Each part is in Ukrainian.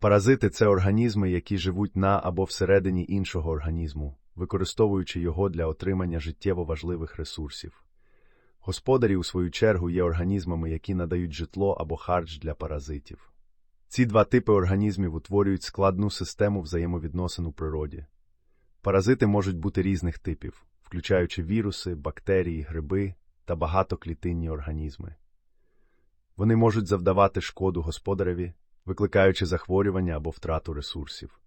Паразити це організми, які живуть на або всередині іншого організму, використовуючи його для отримання життєво важливих ресурсів. Господарі, у свою чергу, є організмами, які надають житло або харч для паразитів. Ці два типи організмів утворюють складну систему взаємовідносин у природі. Паразити можуть бути різних типів, включаючи віруси, бактерії, гриби та багатоклітинні організми. Вони можуть завдавати шкоду господареві, викликаючи захворювання або втрату ресурсів.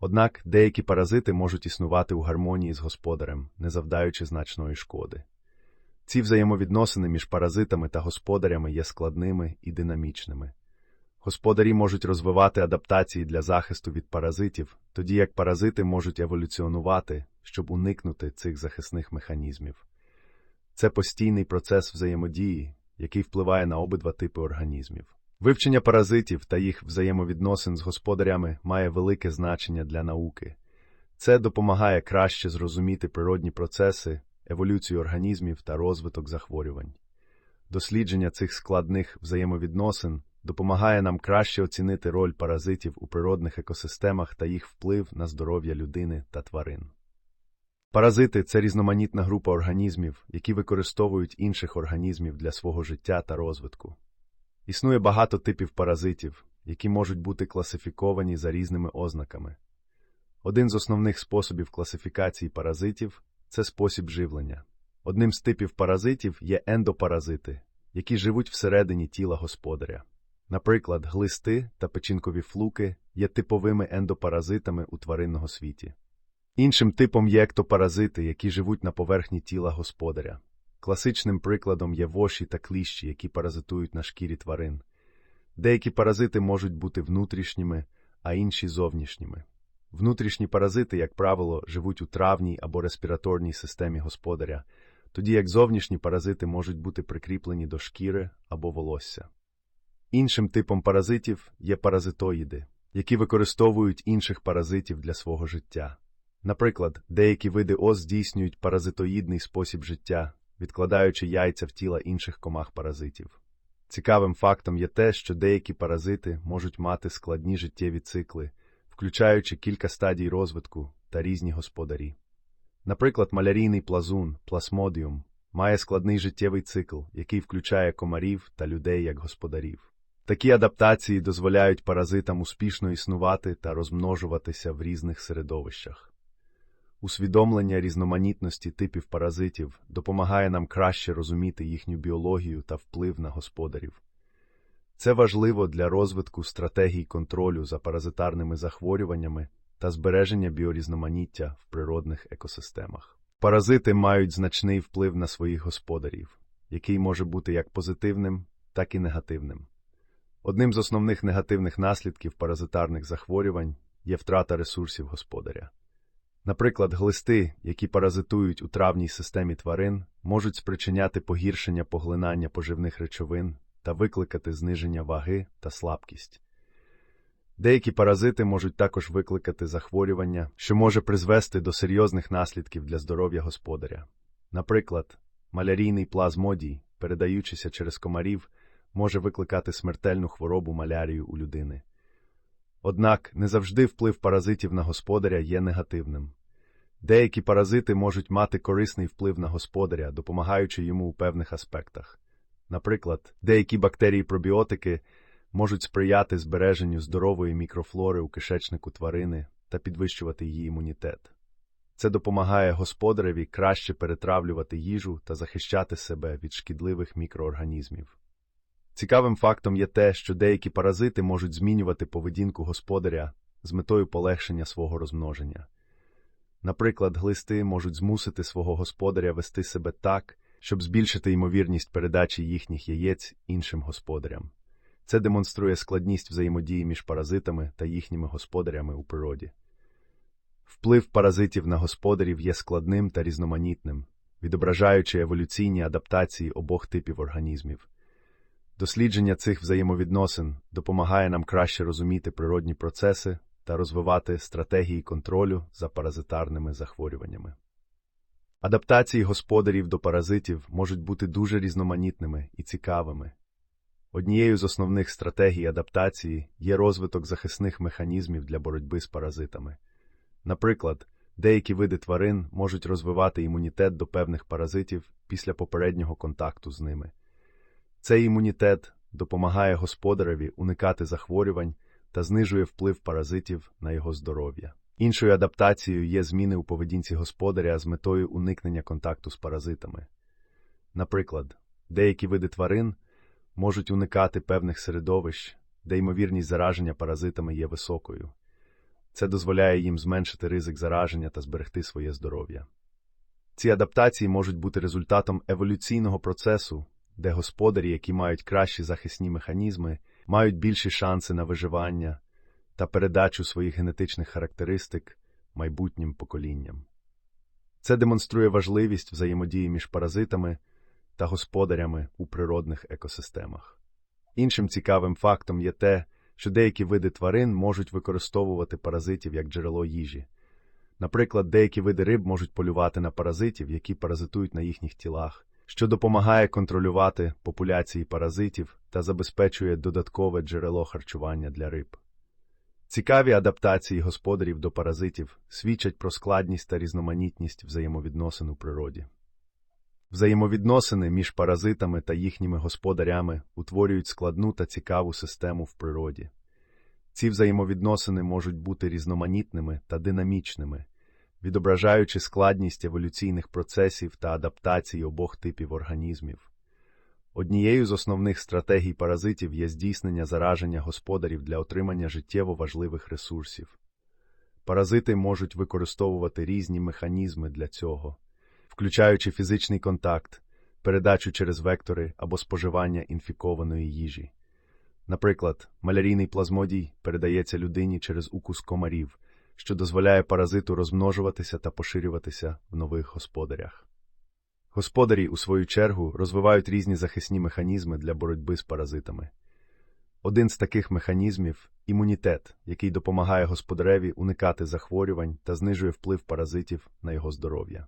Однак деякі паразити можуть існувати у гармонії з господарем, не завдаючи значної шкоди. Ці взаємовідносини між паразитами та господарями є складними і динамічними. Господарі можуть розвивати адаптації для захисту від паразитів, тоді як паразити можуть еволюціонувати, щоб уникнути цих захисних механізмів. Це постійний процес взаємодії, який впливає на обидва типи організмів. Вивчення паразитів та їх взаємовідносин з господарями має велике значення для науки. Це допомагає краще зрозуміти природні процеси, еволюцію організмів та розвиток захворювань. Дослідження цих складних взаємовідносин допомагає нам краще оцінити роль паразитів у природних екосистемах та їх вплив на здоров'я людини та тварин. Паразити це різноманітна група організмів, які використовують інших організмів для свого життя та розвитку. Існує багато типів паразитів, які можуть бути класифіковані за різними ознаками. Один з основних способів класифікації паразитів це спосіб живлення. Одним з типів паразитів є ендопаразити, які живуть всередині тіла господаря. Наприклад, глисти та печінкові флуки є типовими ендопаразитами у тваринного світі. Іншим типом є ектопаразити, які живуть на поверхні тіла господаря. Класичним прикладом є воші та кліщі, які паразитують на шкірі тварин. Деякі паразити можуть бути внутрішніми, а інші зовнішніми. Внутрішні паразити, як правило, живуть у травній або респіраторній системі господаря, тоді як зовнішні паразити можуть бути прикріплені до шкіри або волосся. Іншим типом паразитів є паразитоїди, які використовують інших паразитів для свого життя. Наприклад, деякі види ос здійснюють паразитоїдний спосіб життя, відкладаючи яйця в тіла інших комах паразитів. Цікавим фактом є те, що деякі паразити можуть мати складні життєві цикли, включаючи кілька стадій розвитку та різні господарі. Наприклад, малярійний плазун, пласмодіум, має складний життєвий цикл, який включає комарів та людей як господарів. Такі адаптації дозволяють паразитам успішно існувати та розмножуватися в різних середовищах. Усвідомлення різноманітності типів паразитів допомагає нам краще розуміти їхню біологію та вплив на господарів. Це важливо для розвитку стратегій контролю за паразитарними захворюваннями та збереження біорізноманіття в природних екосистемах. Паразити мають значний вплив на своїх господарів, який може бути як позитивним, так і негативним. Одним з основних негативних наслідків паразитарних захворювань є втрата ресурсів господаря. Наприклад, глисти, які паразитують у травній системі тварин, можуть спричиняти погіршення поглинання поживних речовин та викликати зниження ваги та слабкість. Деякі паразити можуть також викликати захворювання, що може призвести до серйозних наслідків для здоров'я господаря. Наприклад, малярійний плазмодій, передаючися через комарів, може викликати смертельну хворобу малярію у людини. Однак не завжди вплив паразитів на господаря є негативним. Деякі паразити можуть мати корисний вплив на господаря, допомагаючи йому у певних аспектах. Наприклад, деякі бактерії-пробіотики можуть сприяти збереженню здорової мікрофлори у кишечнику тварини та підвищувати її імунітет. Це допомагає господареві краще перетравлювати їжу та захищати себе від шкідливих мікроорганізмів. Цікавим фактом є те, що деякі паразити можуть змінювати поведінку господаря з метою полегшення свого розмноження. Наприклад, глисти можуть змусити свого господаря вести себе так, щоб збільшити ймовірність передачі їхніх яєць іншим господарям. Це демонструє складність взаємодії між паразитами та їхніми господарями у природі. Вплив паразитів на господарів є складним та різноманітним, відображаючи еволюційні адаптації обох типів організмів. Дослідження цих взаємовідносин допомагає нам краще розуміти природні процеси та розвивати стратегії контролю за паразитарними захворюваннями. Адаптації господарів до паразитів можуть бути дуже різноманітними і цікавими. Однією з основних стратегій адаптації є розвиток захисних механізмів для боротьби з паразитами. Наприклад, деякі види тварин можуть розвивати імунітет до певних паразитів після попереднього контакту з ними. Цей імунітет допомагає господареві уникати захворювань та знижує вплив паразитів на його здоров'я. Іншою адаптацією є зміни у поведінці господаря з метою уникнення контакту з паразитами. Наприклад, деякі види тварин можуть уникати певних середовищ, де ймовірність зараження паразитами є високою. Це дозволяє їм зменшити ризик зараження та зберегти своє здоров'я. Ці адаптації можуть бути результатом еволюційного процесу, де господарі, які мають кращі захисні механізми, мають більші шанси на виживання та передачу своїх генетичних характеристик майбутнім поколінням. Це демонструє важливість взаємодії між паразитами та господарями у природних екосистемах. Іншим цікавим фактом є те, що деякі види тварин можуть використовувати паразитів як джерело їжі. Наприклад, деякі види риб можуть полювати на паразитів, які паразитують на їхніх тілах, що допомагає контролювати популяції паразитів та забезпечує додаткове джерело харчування для риб. Цікаві адаптації господарів до паразитів свідчать про складність та різноманітність взаємовідносин у природі. Взаємовідносини між паразитами та їхніми господарями утворюють складну та цікаву систему в природі. Ці взаємовідносини можуть бути різноманітними та динамічними, відображаючи складність еволюційних процесів та адаптації обох типів організмів. Однією з основних стратегій паразитів є здійснення зараження господарів для отримання життєво важливих ресурсів. Паразити можуть використовувати різні механізми для цього, включаючи фізичний контакт, передачу через вектори або споживання інфікованої їжі. Наприклад, малярійний плазмодій передається людині через укус комарів, що дозволяє паразиту розмножуватися та поширюватися в нових господарях. Господарі, у свою чергу, розвивають різні захисні механізми для боротьби з паразитами. Один з таких механізмів імунітет, який допомагає господареві уникати захворювань та знижує вплив паразитів на його здоров'я.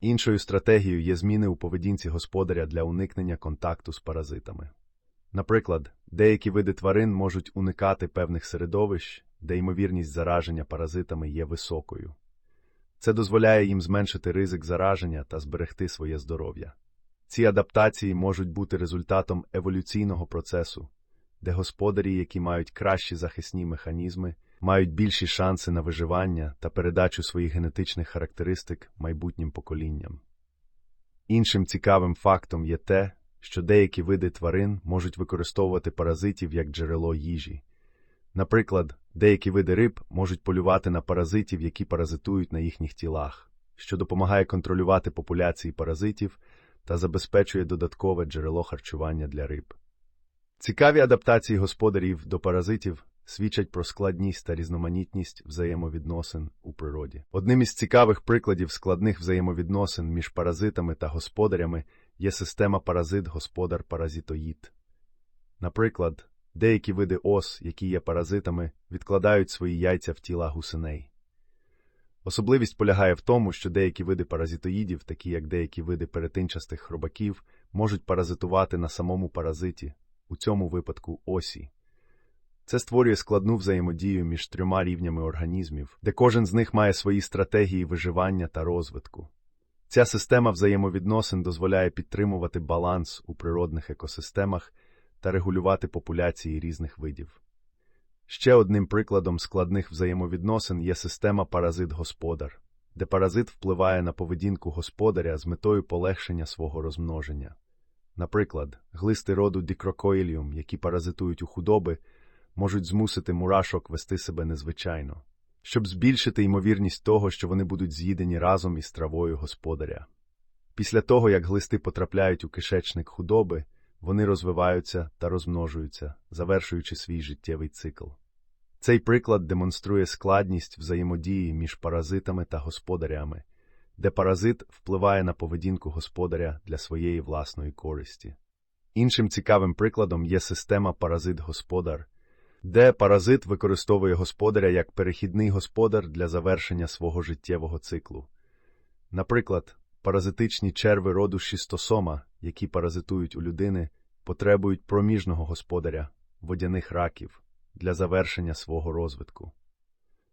Іншою стратегією є зміни у поведінці господаря для уникнення контакту з паразитами. Наприклад, деякі види тварин можуть уникати певних середовищ, де ймовірність зараження паразитами є високою. Це дозволяє їм зменшити ризик зараження та зберегти своє здоров'я. Ці адаптації можуть бути результатом еволюційного процесу, де господарі, які мають кращі захисні механізми, мають більші шанси на виживання та передачу своїх генетичних характеристик майбутнім поколінням. Іншим цікавим фактом є те, що деякі види тварин можуть використовувати паразитів як джерело їжі. Наприклад, деякі види риб можуть полювати на паразитів, які паразитують на їхніх тілах, що допомагає контролювати популяції паразитів та забезпечує додаткове джерело харчування для риб. Цікаві адаптації господарів до паразитів свідчать про складність та різноманітність взаємовідносин у природі. Одним із цікавих прикладів складних взаємовідносин між паразитами та господарями є система паразит-господар-паразитоїд. Наприклад, деякі види ос, які є паразитами, відкладають свої яйця в тіла гусеней. Особливість полягає в тому, що деякі види паразитоїдів, такі як деякі види перетинчастих хробаків, можуть паразитувати на самому паразиті, у цьому випадку осі. Це створює складну взаємодію між трьома рівнями організмів, де кожен з них має свої стратегії виживання та розвитку. Ця система взаємовідносин дозволяє підтримувати баланс у природних екосистемах та регулювати популяції різних видів. Ще одним прикладом складних взаємовідносин є система паразит-господар, де паразит впливає на поведінку господаря з метою полегшення свого розмноження. Наприклад, глисти роду дікрокоїліум, які паразитують у худоби, можуть змусити мурашок вести себе незвичайно, щоб збільшити ймовірність того, що вони будуть з'їдені разом із травою господаря. Після того, як глисти потрапляють у кишечник худоби, вони розвиваються та розмножуються, завершуючи свій життєвий цикл. Цей приклад демонструє складність взаємодії між паразитами та господарями, де паразит впливає на поведінку господаря для своєї власної користі. Іншим цікавим прикладом є система паразит-господар, де паразит використовує господаря як перехідний господар для завершення свого життєвого циклу. Наприклад, паразитичні черви роду шістосома, які паразитують у людини, потребують проміжного господаря, водяних раків, для завершення свого розвитку.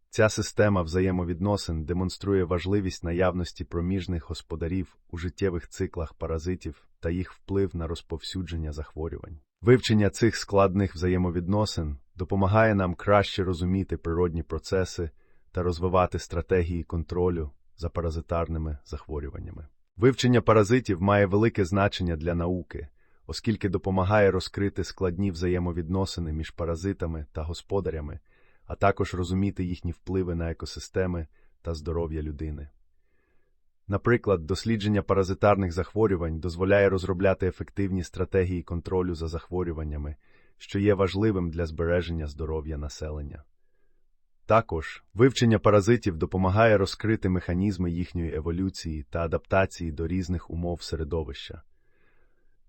Ця система взаємовідносин демонструє важливість наявності проміжних господарів у життєвих циклах паразитів та їх вплив на розповсюдження захворювань. Вивчення цих складних взаємовідносин допомагає нам краще розуміти природні процеси та розвивати стратегії контролю за паразитарними захворюваннями. Вивчення паразитів має велике значення для науки, оскільки допомагає розкрити складні взаємовідносини між паразитами та господарями, а також розуміти їхні впливи на екосистеми та здоров'я людини. Наприклад, дослідження паразитарних захворювань дозволяє розробляти ефективні стратегії контролю за захворюваннями, що є важливим для збереження здоров'я населення. Також вивчення паразитів допомагає розкрити механізми їхньої еволюції та адаптації до різних умов середовища.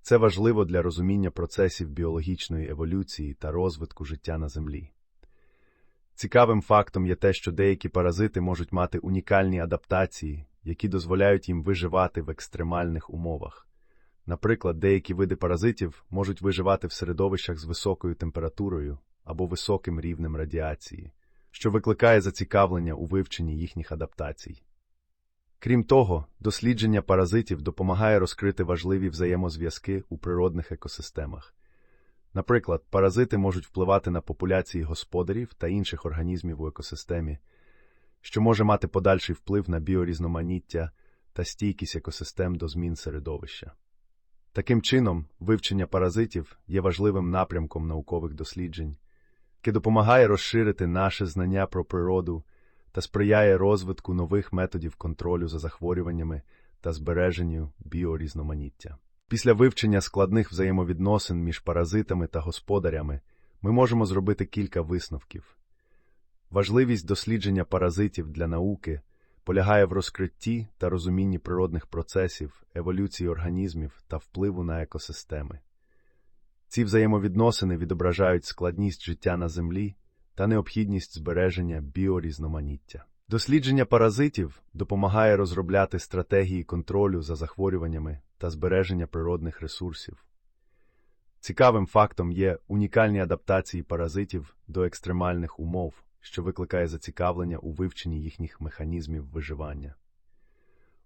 Це важливо для розуміння процесів біологічної еволюції та розвитку життя на Землі. Цікавим фактом є те, що деякі паразити можуть мати унікальні адаптації, які дозволяють їм виживати в екстремальних умовах. Наприклад, деякі види паразитів можуть виживати в середовищах з високою температурою або високим рівнем радіації, що викликає зацікавлення у вивченні їхніх адаптацій. Крім того, дослідження паразитів допомагає розкрити важливі взаємозв'язки у природних екосистемах. Наприклад, паразити можуть впливати на популяції господарів та інших організмів у екосистемі, що може мати подальший вплив на біорізноманіття та стійкість екосистем до змін середовища. Таким чином, вивчення паразитів є важливим напрямком наукових досліджень, яке допомагає розширити наше знання про природу та сприяє розвитку нових методів контролю за захворюваннями та збереженню біорізноманіття. Після вивчення складних взаємовідносин між паразитами та господарями ми можемо зробити кілька висновків. Важливість дослідження паразитів для науки полягає в розкритті та розумінні природних процесів, еволюції організмів та впливу на екосистеми. Ці взаємовідносини відображають складність життя на Землі та необхідність збереження біорізноманіття. Дослідження паразитів допомагає розробляти стратегії контролю за захворюваннями та збереження природних ресурсів. Цікавим фактом є унікальні адаптації паразитів до екстремальних умов, що викликає зацікавлення у вивченні їхніх механізмів виживання.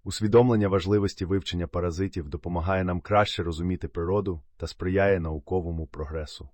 Усвідомлення важливості вивчення паразитів допомагає нам краще розуміти природу та сприяє науковому прогресу.